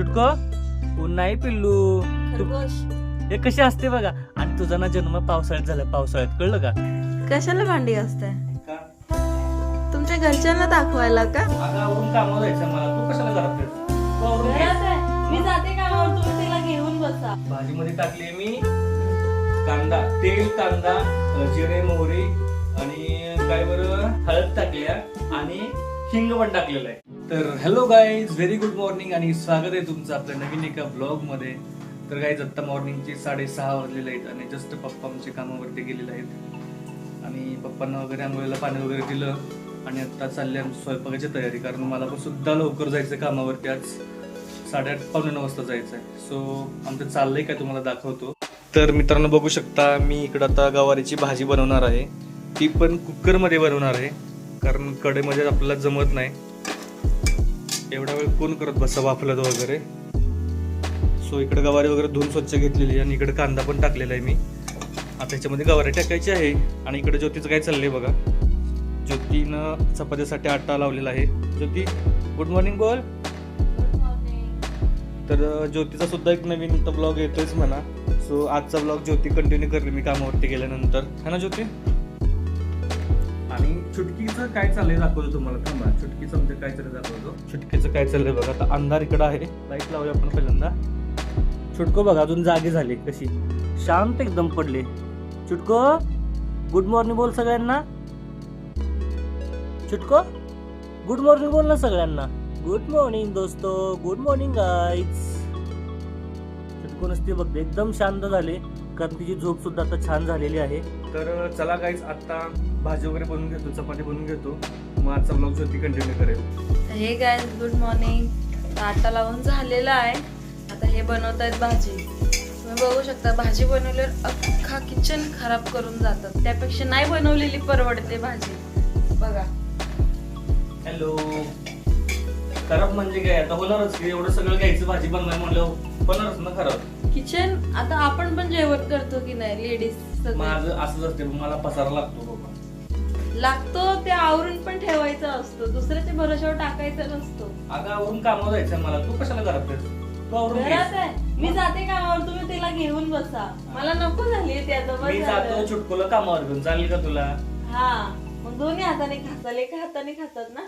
चुटको. ऊन नाही पिल्लू. तू हे कशी असते बघा. आणि तुझा ना जन्म पावसाळ्यात झाला. पावसाळ्यात कळलं का? कशाला भांडी असते तुमच्या घरच्यांना दाखवायला का? ऊन कामावर जायचं मला. तू कशाला घरात फिरते? मी जाते कामावर. तुम्ही तिला घेऊन बसा. भाजीमध्ये टाकले मी कांदा तेल कांदा जिरे मोहरी आणि काय बरं? हळद टाकल्या आणि हिंग पण टाकलेलं आहे. तर hello guys very good morning आणि स्वागत आहे तुमचं आपल्या नवीन एका ब्लॉगमध्ये तर गाईज आत्ता मॉर्निंगचे साडेसहा वाजलेले आहेत आणि जस्ट पप्पा आमच्या कामावरती गेलेले आहेत. आणि पप्पांना वगैरे आंघोळीला पाणी वगैरे दिलं आणि आत्ता चालले आमची स्वयंपाकाची तयारी. कारण मला पण सुद्धा लवकर जायचं कामावरती. आज साडेआठ पावणे नऊ वाजता जायचं आहे सो आमचं चाललंय काय तुम्हाला दाखवतो. तर मित्रांनो बघू शकता मी इकडं आता गवारीची भाजी बनवणार आहे. ती पण कुकरमध्ये बनवणार आहे. कारण कडेमध्ये आपल्याला जमत नाही. एवढा वेळ कोण करत बसा वाफलत वगैरे? सो इकडे गवारी वगैरे धुवून स्वच्छ घेतलेली आहे आणि इकडे कांदा पण टाकलेला आहे मी. आता ह्याच्यामध्ये गवारी टाकायची आहे आणि इकडे ज्योतीचं काय चाललंय बघा. ज्योतीनं चपातीसाठी आटा लावलेला आहे. ज्योती गुड मॉर्निंग बोल. तर ज्योतीचा सुद्धा एक नवीन ब्लॉग येतोयच म्हणा. सो आजचा ब्लॉग ज्योती कंटिन्यू करली मी कामावरती गेल्यानंतर. है ना ज्योती? चुटकीचं काय चाललंय दाखवतो तुम्हाला. थांबा चुटकीचं म्हणजे काय चाललंय दाखवतो. चुटकीचं काय चाललंय बघा आता अंधार इकडं आहे. लाइट लावूया आपण पहिल्यांदा. चुटको बघा अजून जागी झाली कशी. शांत एकदम पडले. चुटको गुड मॉर्निंग बोल सगळ्यांना. चुटको गुड मॉर्निंग बोल ना सगळ्यांना. गुड मॉर्निंग दोस्तो गुड मॉर्निंग गाईज चुटको नसते बघते एकदम शांत झाले. कारण तिची झोप सुद्धा आता छान झालेली आहे. तर चला गाईज आता भाजी वगैरे बनवून घेतो चपाती बनवून घेतो. मग आजचा ब्लॉग ज्योती कंटिन्यू करेल. हे काय गुड मॉर्निंग आटा लावून झालेला आहे. आता हे बनवत आहेत भाजी. तुम्ही बघू शकता भाजी बनवल्यावर अख्खा किचन खराब करून जातात त्यापेक्षा नाही बनवलेली परवडते भाजी. बघा. हॅलो खराब म्हणजे काय? आता होणारच की एवढं सगळं घ्यायचं भाजी बनवाय म्हणलं होणारच ना खराब? किचन आता आपण पण जेवण करतो की नाही लेडीज माझं असंच असते मला पसारा लागतो बाबा. लागतो ते आवरून पण ठेवायचा असतो. दुसऱ्याच्या भरोशावर टाकायचा नसतो. अगं आवरून कामावर जायचं मला. तू कशाला घरात फिरते? तू आवरून घे. घरात आहे. मी जाते कामावर तुम्ही तिला घेऊन बसा. मला नको झाली त्याचं बस मी जातो झालं. चुटकुला कामावर घेऊन. चालेल का तुला? हा. मग दोन्ही हाताने खाताल एका हाताने खातात ना?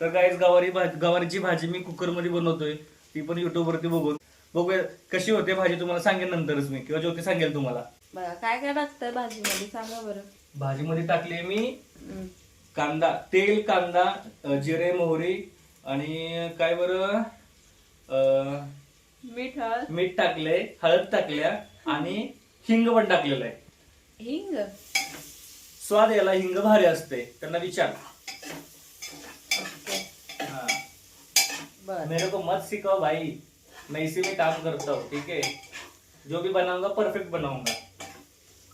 तर गाईज गवारी भाजी गवारीची भाजी मी कुकरमध्ये बनवतोय. ती पण युट्यूब वरती बघून. बघूया कशी होते भाजी तुम्हाला सांगेन नंतरच मी किंवा ज्योती सांगेल तुम्हाला. बघा काय काय टाकतंय भाजीमध्ये? सांगा बरं. भाजीमध्ये टाकले मी हम्म. कांदा तेल कांदा अ, जिरे मोहरी आणि काय बरं? अ, मीठ हळद. मीठ टाकले हळद टाकल्या आणि हिंग पण टाकलेलं आहे. हिंग? स्वाद याला हिंग भारी असते त्यांना विचार. ओके. हाँ, बर. मेरे को मत सिखाओ भाई मैं इसी में काम करता हूँ ठीक है? जो भी बनाऊंगा परफेक्ट बनाऊंगा।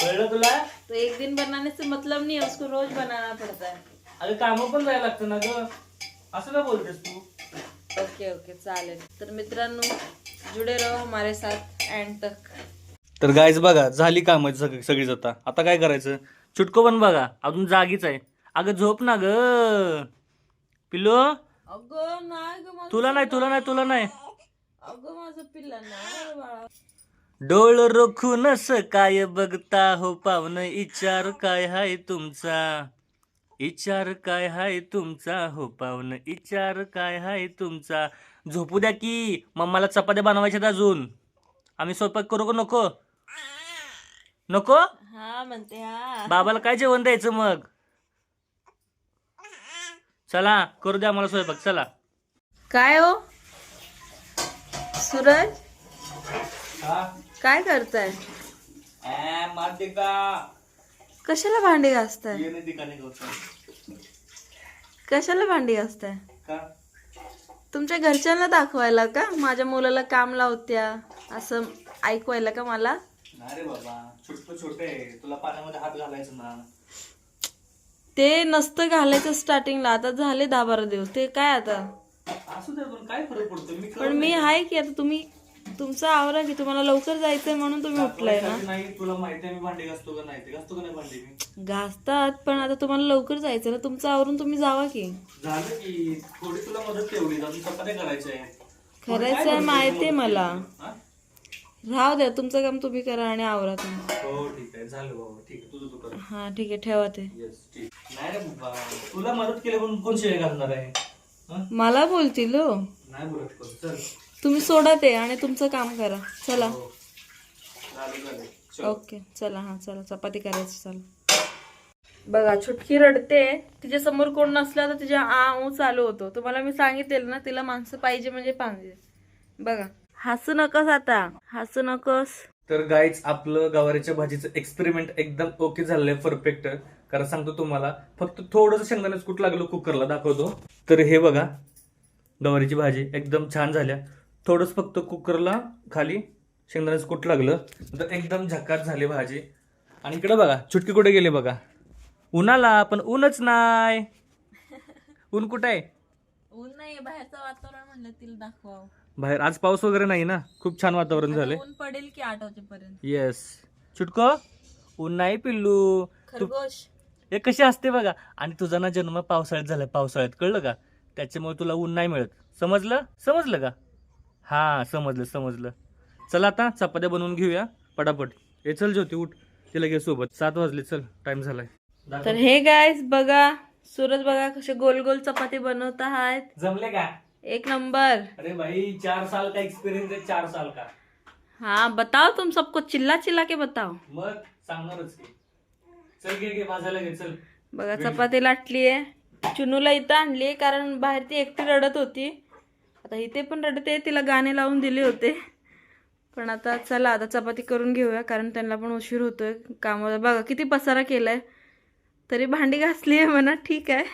कळलं तुला? तो एक दिन बनाने से मतलब नहीं है उसको रोज बनाना पड़ता है। अगं कामं पण जायला लागतं ना ग. असं का बोलतेस तू? ओके ओके चालेल. तर मित्रांनो जुडे रहो हमारे साथ एंड तक. तर गायच बघा झाली काम सगळी सगळीच आता आता काय करायचं? चुटको पण बघा अजून जागीच आहे. अगं झोप ना ग. पिल्लो? अगं नाही ग तुला नाही तुला नाही तुला नाही. अगं माझं पिल्ला नाही रे बाळा. डोळ रोखून काय बघता हो पावन इचार काय हाय तुमचा? इचार काय हाय तुमचा हो पावन इचार काय हाय तुमचा? झोपू द्या की मम्माला चपात्या बनवायच्यात अजून. आम्ही स्वयंपाक करू का नको? नको? हा म्हणते हा. बाबाला काय जेवण द्यायचं मग? चला करू द्या मला स्वयंपाक चला. काय हो? सूरज? काय करताय? कशाला भांडी घासताय? कशाला भांडी घासताय? तुमच्या घरच्यांना दाखवायला का? माझ्या मुलाला काम लावत्या असं ऐकवायला का मला? अरे बाबा छोट छोटे तुला पाण्यामध्ये हात घालायचं ना. ते नसतं घालायचं स्टार्टिंगला आता झाले दहा बारा दिवस. ते काय आता? असू दे पण काय फरक पडतो मी पण मी आहे की आता तुम्ही तुमचं आवरा की तुम्हाला लवकर जायचंय म्हणून तुम्ही उठलाय ना? दाखवायसाठी नाही तुला माहिती आहे मी भांडी घासतो का नाही ते घासतो का नाही भांडी मी? घासतात पण आता तुम्हाला लवकर जायचं ना तुमचं आवरून तुम्ही जावा की. झालं की थोडी तुला मदत तेवढी अजून चपात्या करायच्या आहे करायचं आहे माहिती आहे मला. हा? राहू द्या तुमचं काम तुम्ही करा आणि आवरा तुम्ही. हो ठीक आहे. झालं बाबा ठीक आहे. तुझं तू कर. हा ठीक आहे ठेवा ते. येस ठीक. नाही रे बाबा तुला मदत केली म्हणून कोण शेळ घालणार आहे? मला बोलतील हो. नाही बोलत कोण? चल. तुम्ही सोडा ते आणि तुमचं काम करा. चला. हो. झालं झालं. चल. ओके. चला हा चला. चपाती करायची चला. बघा छुटकी रडते. तिच्या समोर कोण नसलं तर तिच्या आ ऊ चालू होतो. तुम्हाला मी सांगितलेलं ना तिला माणसं पाहिजे म्हणजे पाहिजे. बघा. हसू नकोस आता. हसू नकोस. तर गाईच आपलं गवारीच्या भाजीचं एक्सपेरिमेंट एकदम ओके झालंय परफेक्ट कारण सांगतो तुम्हाला फक्त थोडंसं शेंगदाण्याचं कूट लागलं कुकरला दाखवतो. तर हे बघा गवारीची भाजी एकदम छान झाल्या. थोडंच फक्त कुकरला खाली शेंगदाण्याचं कूट लागलं. तर एकदम झकात झाली भाजी. आणि इकडे बघा चुटकी कुठे गेली बघा? उन्हाला पण ऊनच नाही. ऊन कुठे आहे? ऊन नाही बाहेरचं वातावरण म्हणलं तिला दाखवा बाहेर आज पाऊस वगैरे नाही ना? खूप छान वातावरण झालंय. ऊन पडेल की आठ वाजेपर्यंत? येस चुटको? ऊन नाही पिल्लू. खरगोश. हे कशी असते बघा. आणि तुझा ना जन्म पावसाळ्यात झालाय पावसाळ्यात कळलं का? त्याच्यामुळे तुला ऊन नाही मिळत. समजलं? समजलं का? हा समजलं समजलं. चल आता चपात्या बनवून घेऊया पटापट. हे चल ज्योती उठ. तिला घे सोबत. सात वाजले चल टाइम झालाय. तर हे गायस बघा. सूरज बघा कसे गोल गोल चपाती बनवत आहेत. जमले का? एक नंबर. अरे भाई चार साल का एक्सपिरियन्स आहे चार साल का? हाँ बताओ तुम सबको चिल्ला चिल्ला के बताओ. मग सांगणारच की. चल घे घे भाजायला घे चल. बघा चपाती लाटली आहे चुनूला इथं आणली कारण बाहेर ती एकटी रडत होती. आता इथे पण रडते तिला गाणे लावून दिले होते. पण आता चला आता चपाती करून घेऊया कारण त्यांना पण उशीर होतोय कामाला. बघा किती पसारा केलाय. तरी भांडी घासली आहे म्हणा ठीक आहे.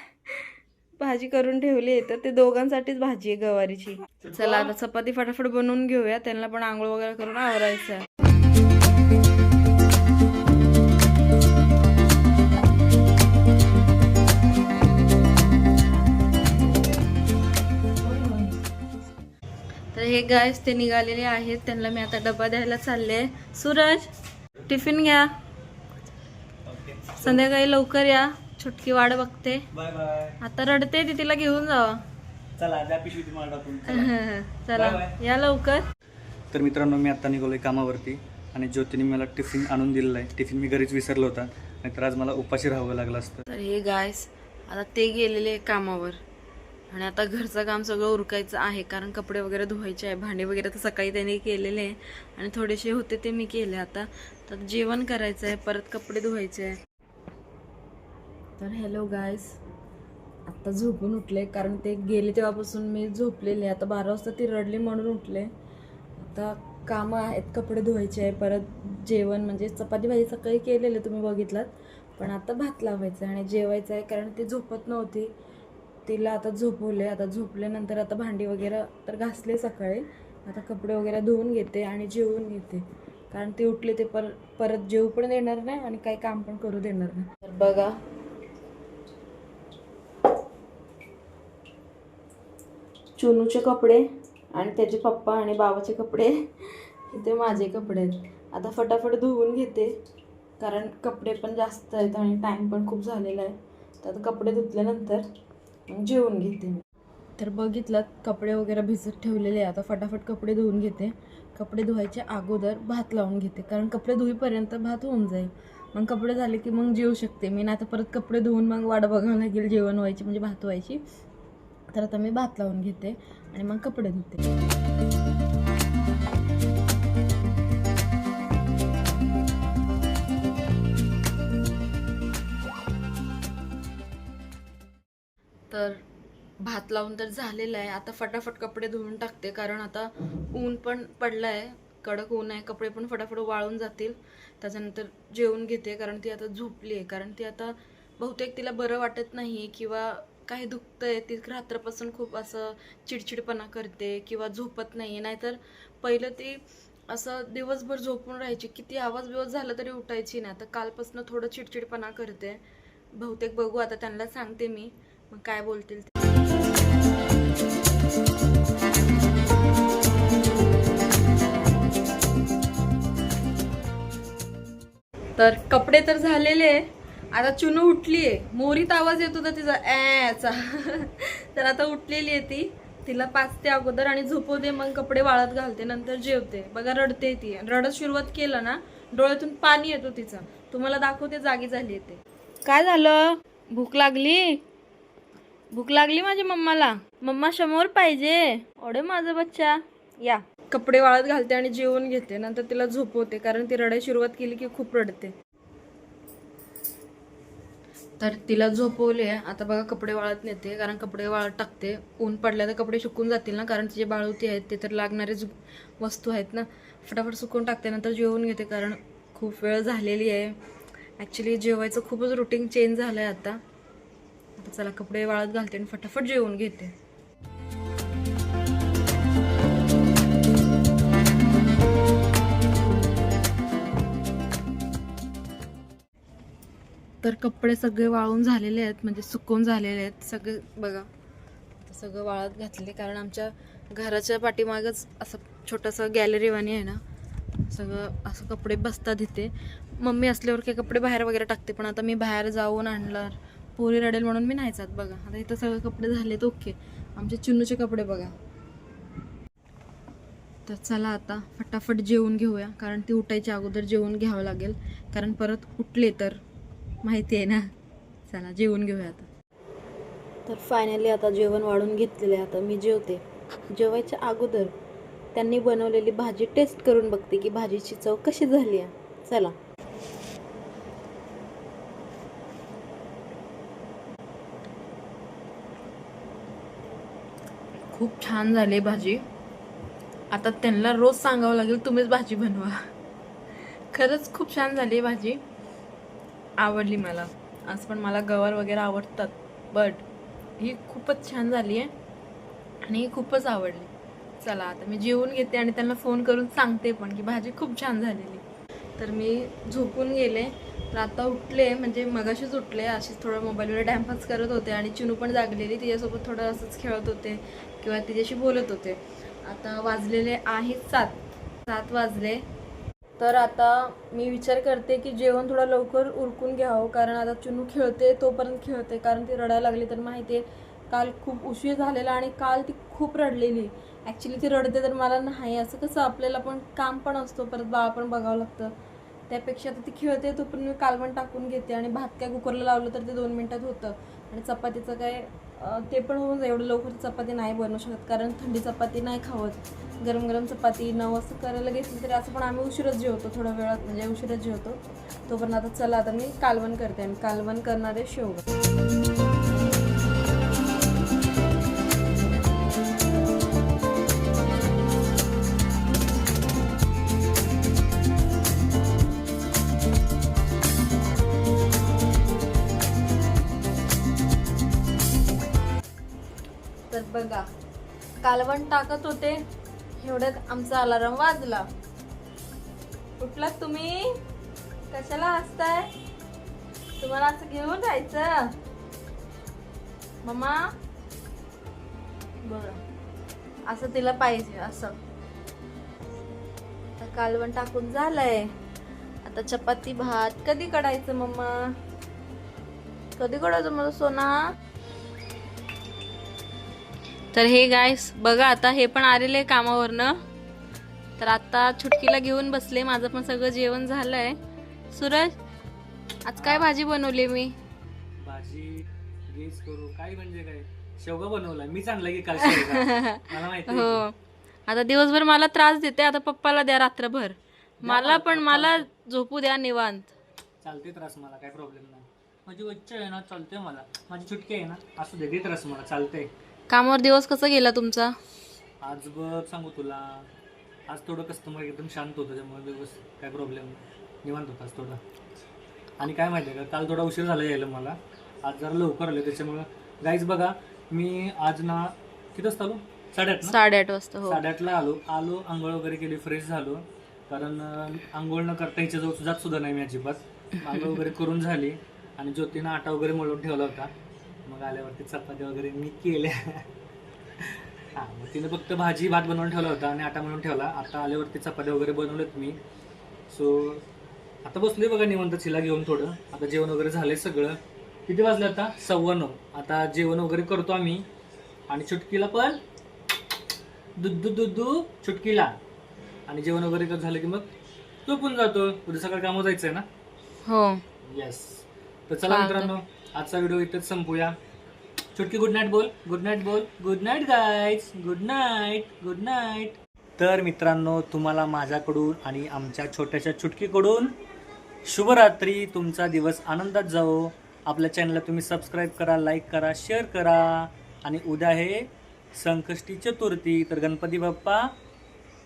भाजी करून ठेवली आहे तर ते दोघांसाठीच भाजी आहे गवारीची. चला आता चपाती फटाफट बनवून घेऊया. त्यांना पण आंघोळ वगैरे करून आवरायचं हे गायस ते निघालेले आहेत. त्यांना मी आता डबा द्यायला चालले सूरज टिफिन घ्या. संध्याकाळी लवकर या. छुटकी वाट बघते. बाय बाय आता रडते ती तिला घेऊन जावा. चला या लवकर. तर मित्रांनो मी आता निघालोय कामावरती आणि ज्योतीने मला टिफिन आणून दिलेला आहे. टिफिन मी घरीच विसरलो होता. नाहीतर आज मला उपाशी राहावं लागलं असतं. तर हे गायस आता ते गेलेले कामावर. आणि आता घरचं काम सगळं उरकायचं आहे कारण कपडे वगैरे धुवायचे आहे भांडे वगैरे तर सकाळी त्यांनी केलेले आहे. आणि थोडेसे होते ते मी केले आता. तर जेवण करायचं आहे परत कपडे धुवायचे आहे. तर हॅलो गायस आत्ता झोपून उठले कारण ते गेले तेव्हापासून मी झोपलेले आता बारा वाजता ती रडली म्हणून उठले. आता कामं आहेत कपडे धुवायचे आहे परत जेवण म्हणजे चपाती भाजी सकाळी केलेले तुम्ही बघितलात. पण आता भात लावायचं आहे आणि जेवायचं आहे कारण ते झोपत नव्हती. तिला आता झोपवले आता झोपल्यानंतर आता भांडी वगैरे तर घासले सकाळी. आता कपडे वगैरे धुवून घेते आणि जेवून घेते कारण ते उठले ते पर परत जेवू पण देणार नाही आणि काही काम पण करू देणार नाही. तर बघा. चुनूचे कपडे आणि त्याचे पप्पा आणि बाबाचे कपडे ते माझे कपडे आहेत. आता फटाफट धुवून घेते. कारण कपडे पण जास्त आहेत आणि टाईम पण खूप झालेला आहे. तर आता कपडे धुतल्यानंतर जेवून घेते मी. तर बघितलं कपडे वगैरे भिजत ठेवलेले आहे. आता फटाफट कपडे धुवून घेते. कपडे धुवायच्या अगोदर भात लावून घेते. कारण कपडे धुईपर्यंत भात होऊन जाईल. मग कपडे झाले की मग जेवू शकते. मी नाही आता परत कपडे धुवून मग वाट बघावं लागेल जेवण व्हायची म्हणजे भात व्हायची. तर आता मी भात लावून घेते आणि मग कपडे धुते. तर भात लावून तर झालेला आहे. आता फटाफट कपडे धुवून टाकते कारण आता ऊन पण पडलं आहे कडक ऊन आहे कपडे पण फटाफट वाळून जातील. त्याच्यानंतर जेवून घेते कारण ती आता झोपली आहे. कारण ती आता बहुतेक तिला बरं वाटत नाही किंवा काही दुखतंय. ती रात्रपासून खूप असं चिडचिडपणा करते किंवा झोपत नाही. नाहीतर पहिलं ती असं दिवसभर झोपून राहायची. किती आवाज बिवाज झाला तरी उठायची नाही. आता कालपासून थोडं चिडचिडपणा करते. बहुतेक बघू आता त्यांना सांगते मी. मग काय बोलतील ते? तर कपडे तर झालेले आहे. आता चुनू उठली आहे मोरीत आवाज येत होता तिचा ॲचा तर आता उठलेली आहे ती. तिला पाचते अगोदर आणि झोपवते मग कपडे वाळत घालते नंतर जेवते. बघा रडते ती. रडत सुरुवात केलं ना डोळ्यातून पाणी येतो तिचं. तुम्हाला दाखवते जागी झाली येते काय झालं? भूक लागली? भूक लागली माझ्या मम्माला. मम्मा समोर पाहिजे. ओढे माझा बच्चा. या. कपडे वाळत घालते आणि जेवून घेते. नंतर तिला झोपवते कारण ती रडायला सुरुवात केली की खूप रडते. तर तिला झोपवले. आता बघा कपडे वाळत नेते कारण कपडे वाळत टाकते. ऊन पडल्या तर कपडे सुकून जातील ना कारण तिचे बाळवती आहेत. ते तर लागणारेच वस्तू आहेत ना. फटाफट सुकून टाकते नंतर जेवून घेते कारण खूप वेळ झालेली आहे. ॲक्च्युली जेवायचं खूपच रुटीन चेंज झालं आहे आता. आता चला कपडे वाळत घालते आणि फटाफट जेवून घेते. तर कपडे सगळे वाळून झालेले आहेत म्हणजे सुकून झालेले आहेत. सगळे बघा सगळं वाळत घातले कारण आमच्या घराच्या पाठीमागच असं छोटंसं गॅलरीवाणी आहे ना सगळं असं कपडे बसतात इथे. मम्मी असल्यावर काही कपडे बाहेर वगैरे टाकते पण आता मी बाहेर जाऊन आणणार. पोरी रडेल म्हणून मी नाही जात बघा. आता इथं सगळे कपडे झालेत ओके. आमचे चिन्नूचे कपडे बघा. तर चला आता फटाफट जेवून घेऊया कारण ती उठायच्या अगोदर जेवून घ्यावं लागेल. कारण परत उठले तर माहिती आहे ना. चला जेवून घेऊया आता. तर फायनली आता जेवण वाढून घेतलेलं आहे. आता मी जेवते. जेवायच्या अगोदर त्यांनी बनवलेली भाजी टेस्ट करून बघते की भाजीची चव कशी झाली आहे. चला खूप छान झाली भाजी. आता त्यांना रोज सांगावं लागेल तुम्हीच भाजी बनवा. खरंच खूप छान झाली भाजी. आवडली मला. आज पण मला गवार वगैरे आवडतात बट ही खूपच छान झाली आहे आणि ही खूपच आवडली. चला आता मी जेवून घेते आणि त्यांना फोन करून सांगते पण की भाजी खूप छान झालेली. तर मी झोपून गेले. तर आता उठले म्हणजे मगाशीच उठले. अशीच थोडं मोबाईलवर टाइमपास करत होते आणि चिनू पण जागलेली. तिच्यासोबत थोडं असंच खेळत होते. किंवा तिच्याशी बोलत होते. आता वाजलेले आहेत सात. सात वाजले. तर आता मी विचार करते की जेवण थोडं लवकर उरकून घ्यावं कारण आता चुनू खेळते तोपर्यंत खेळते कारण ती रडायला लागली. तर माहिती आहे काल खूप उशीर झालेला आणि काल ती खूप रडलेली. ॲक्च्युली ती रडते तर मला नाही असं कसं आपल्याला पण काम पण असतो परत बाळ पण बघावं लागतं. त्यापेक्षा आता ती खेळते तो पण मी कालवण टाकून घेते आणि भात काय कुकरला लावलं तर ते दोन मिनटात होतं. आणि चपातीचं काय ते पण होऊन जाईल. एवढं लवकर चपाती नाही बनवू शकत. कारण थंडी चपाती नाही खावत. गरम गरम चपाती नऊ वाजता करायला घेतली तरी असं पण आम्ही उशीरच जेवतो. थोड्या वेळात म्हणजे उशीरच जेवतो. तो पण आता चला आता मी कालवण करते. आणि कालवण करणारे शेवगा. तर बघा कालवण टाकत होते एवढ्यात आमचा अलाराम वाजला. उठलात तुम्ही? कशाला हसताय? तुम्हाला असं घेऊन जायचं? मम्मा बघा असं तिला पाहिजे असं. आता कालवण टाकून झालंय. आता चपाती भात कधी कडायचं मम्मा कधी कडायचं मला सोना? तर हे गायस बघा आता हे पण आलेले कामावरनं. तर आता छुटकीला घेऊन बसले माझं पण सगळं जेवण झालंय. सूरज आज काय भाजी बनवली मी? भाजी गेस करू. काय म्हणजे काय? शेवगा बनवला. मी चांगला की काल शेवगा. मला माहिती हो. आता दिवसभर मला त्रास देते आता पप्पाला द्या रात्रभर. मला पण मला झोपू द्या निवांत. चालते त्रास मला काय प्रॉब्लेम नाही. माझी उच्च आहे ना चालते मला. माझी छुटकी आहे ना असू दे त्रास मला चालतंय. कामावर दिवस कसा गेला तुमचा? आज बघ सांगू तुला. आज थोडं कस्टमर एकदम शांत होतं त्यामुळे व्यवस्थित काय प्रॉब्लेम निवांत होता आज थोडा आणि काय माहिती आहे का काल थोडा उशीर झाला यायला मला. आज जरा लवकर आलं त्याच्यामुळं गाईज बघा मी आज ना किती वाजता आलो? साडेआठ ना? साडेआठ वाजता हो. साडेआठला आलो. आलो आंघोळ वगैरे केली फ्रेश झालो. कारण अं, आंघोळ न करता हिच्याजवळ जात सुद्धा नाही मी अजिबात. आंघोळ वगैरे करून झाली. आणि ज्योतीनं आटा वगैरे मळून ठेवला होता. मग आल्यावरती चपात्या वगैरे मी केल्या. हा मग तिने फक्त भाजी भात बनवून ठेवला होता आणि आटा मळून ठेवला. आता आल्यावरती चपात्या वगैरे बनवलेत मी. सो आता बसलोय बघा निवंत चिला घेऊन थोडं. आता जेवण वगैरे झालंय सगळं. किती वाजले आता? सव्वा नऊ. आता जेवण वगैरे करतो आम्ही. आणि चुटकीला पण दुद्धू दुद्धू चुटकीला. आणि जेवण वगैरे झालं की मग झोपून जातो. उद्या सकाळ कामं जायचंय ना? हो. येस तर चला मित्रांनो आजचा व्हिडिओ इथंच संपूया. चुटकी गुड नाईट बोल. गुड नाईट बोल. Good night guys good night good night तर मित्रांनो तुम्हाला माझ्याकडून आणि आमच्या छोट्याशा चुटकीकडून शुभरात्री. तुमचा दिवस आनंदात जाओ आपल्या चॅनलला तुम्ही सबस्क्राईब करा लाईक करा शेअर करा. आणि उद्या हे संकष्टी चतुर्थी. तर गणपती बाप्पा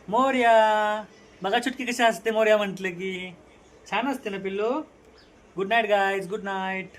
मोर्या. बघा चुटकी कशी असते मोर्या म्हटलं की. छान असते ना पिल्लू. Good night guys good night